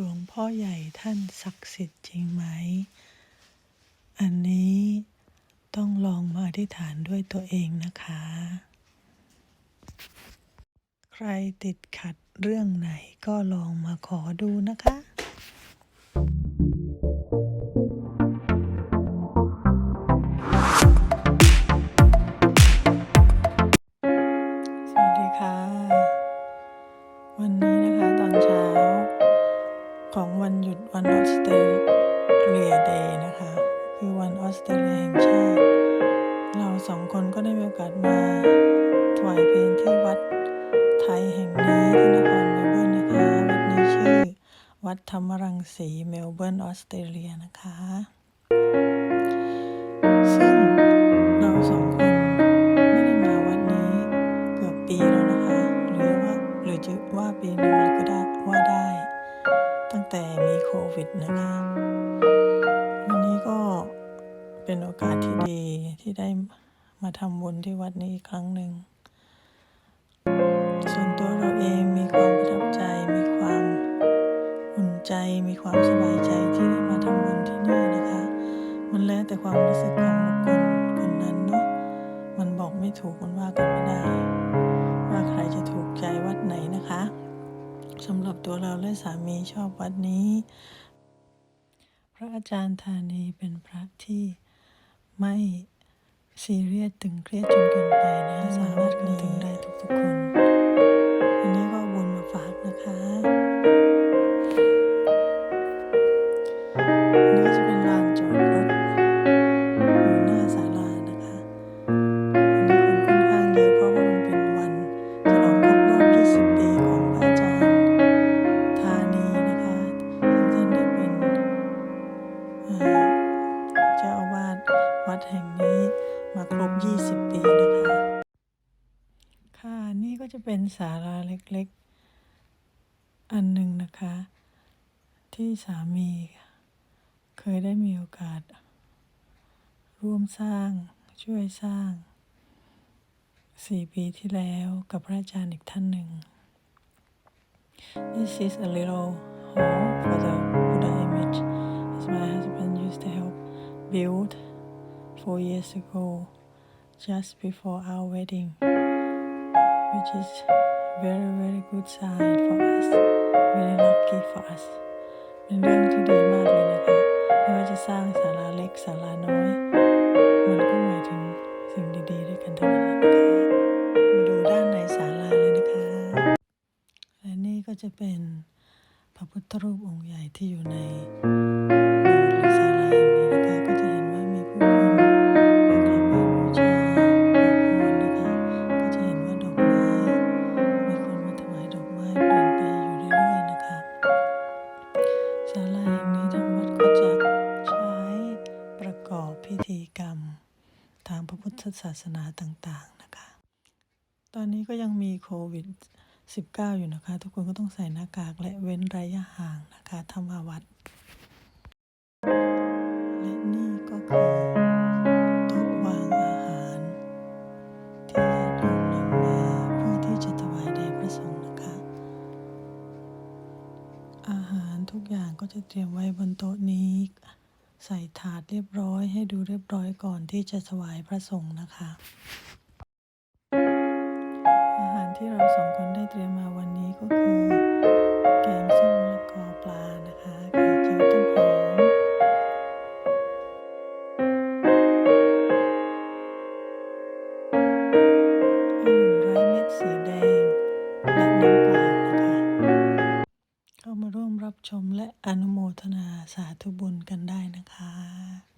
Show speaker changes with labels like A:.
A: หลวงพ่อใหญ่ท่านศักดิ์สิทธิ์จริงไหม อันนี้ต้องลองมาอธิษฐานด้วยตัวเองนะคะ ใครติดขัดเรื่องไหนก็ลองมาขอดูนะคะสวัสดีค่ะวันนี้นะคะตอน วันหยุดวันออสเตรเลียเดย์นะคะ คือวันออสเตรเลียแห่งชาติ เราสองคนก็ได้มีโอกาสมาถวายเพลงที่วัดไทยแห่งนี้ที่นครเมลเบิร์นนะคะ วัดนี้ชื่อ วัดธรรมรังสีเมลเบิร์นออสเตรเลียนะคะ วิดนะคะ วันนี้ก็เป็นโอกาสที่ดีที่ได้มาทำบุญที่วัดนี้อีกครั้งหนึ่ง ส่วนตัวเราเองมีความประทับใจ มีความอุ่นใจ มีความสบายใจที่ได้มาทำบุญที่นี่นะคะ มันแล้วแต่ความรู้สึกของบุคคลคนนั้นเนาะ มันบอกไม่ถูกมันว่ากันไม่ได้ ว่าใครจะถูกใจวัดไหนนะคะสำหรับตัวเราและสามีชอบวัดนี้ พระอาจารย์ธานีเป็นพระที่ไม่ซีเรียสตึงเครียดจนเกินไปนะ ห่งนี้มาครบ 20 ปีนะคะ ค่ะนี่ก็จะเป็นศาลาเล็กๆ อันหนึ่งนะคะ ที่สามีเคยได้มีโอกาส ร่วมสร้างช่วยสร้างสี่ปีที่แล้วกับพระอาจารย์อีกท่านหนึ่ง This is a little hall for the Buddha image as my husband used to help build four years ago just before our wedding which is very very good sign for us very lucky for us เป็นเรื่องที่ดีมากเลยนะคะ ไม่ว่าจะสร้างศาลาเล็กศาลาน้อย มันก็หมายถึงสิ่งดีๆด้วยกันทั้งนั้นนะคะมาดูด้านในศาลาเลยนะคะ และนี่ก็จะเป็นพระพุทธรูปองค์ใหญ่ที่อยู่ใน ทางพระพุทธศาสนาต่างๆนะคะ ตอนนี้ก็ยังมีโควิด -19 อยู่นะคะ ทุกคนก็ต้องใส่หน้ากากและเว้นระยะห่างนะคะธรรมวัดและนี่ก็คือโต๊ะวางอาหาร ที่ญาติโยมนำมาเพื่อที่จะถวายแด่พระสงฆ์นะคะ อาหารทุกอย่างก็จะเตรียมไว้บนโต๊ะนี้ ใส่ถาดเรียบร้อยให้ดูเรียบร้อยก่อนที่จะถวายพระสงฆ์นะคะ ชมและอนุโมทนาสาธุบุญกันได้นะคะ